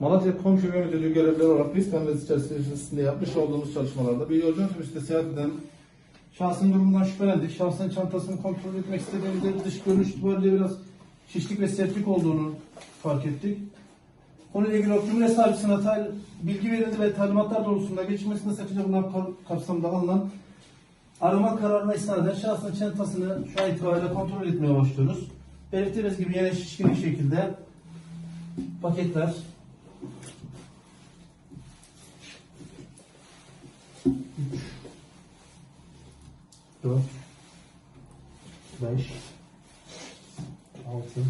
Malatya Komşu ve Müdürlüğü görevlileri olarak risk analizi içerisinde yapmış olduğumuz çalışmalarda bir yolcu otobüste seyahat eden şahsın durumundan şüphelendik. Şahsın çantasını kontrol etmek istediğimizde dış görünüş itibariyle biraz şişlik ve sertlik olduğunu fark ettik. Konuyla ilgili cümle sahibisine tal- bilgi verildi ve talimatlar doğrultusunda geçmesinde sakınca bulunan kapsamda alınan arama kararına istinaden şahsın çantasını şu an itibariyle kontrol etmeye başlıyoruz. Belirttiğimiz gibi yine şişkin bir şekilde paketler üç, dört, beş, altı,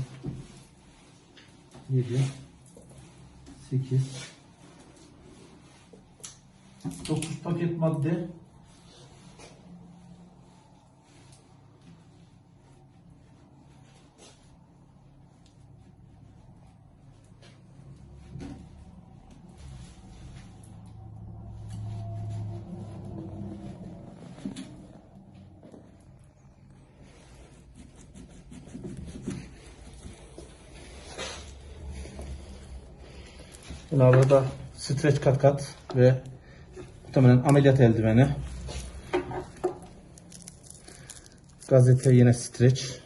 yedi, sekiz, dokuz paket madde Bunlarda da streç kat kat ve muhtemelen ameliyat eldiveni. Gazete yine streç.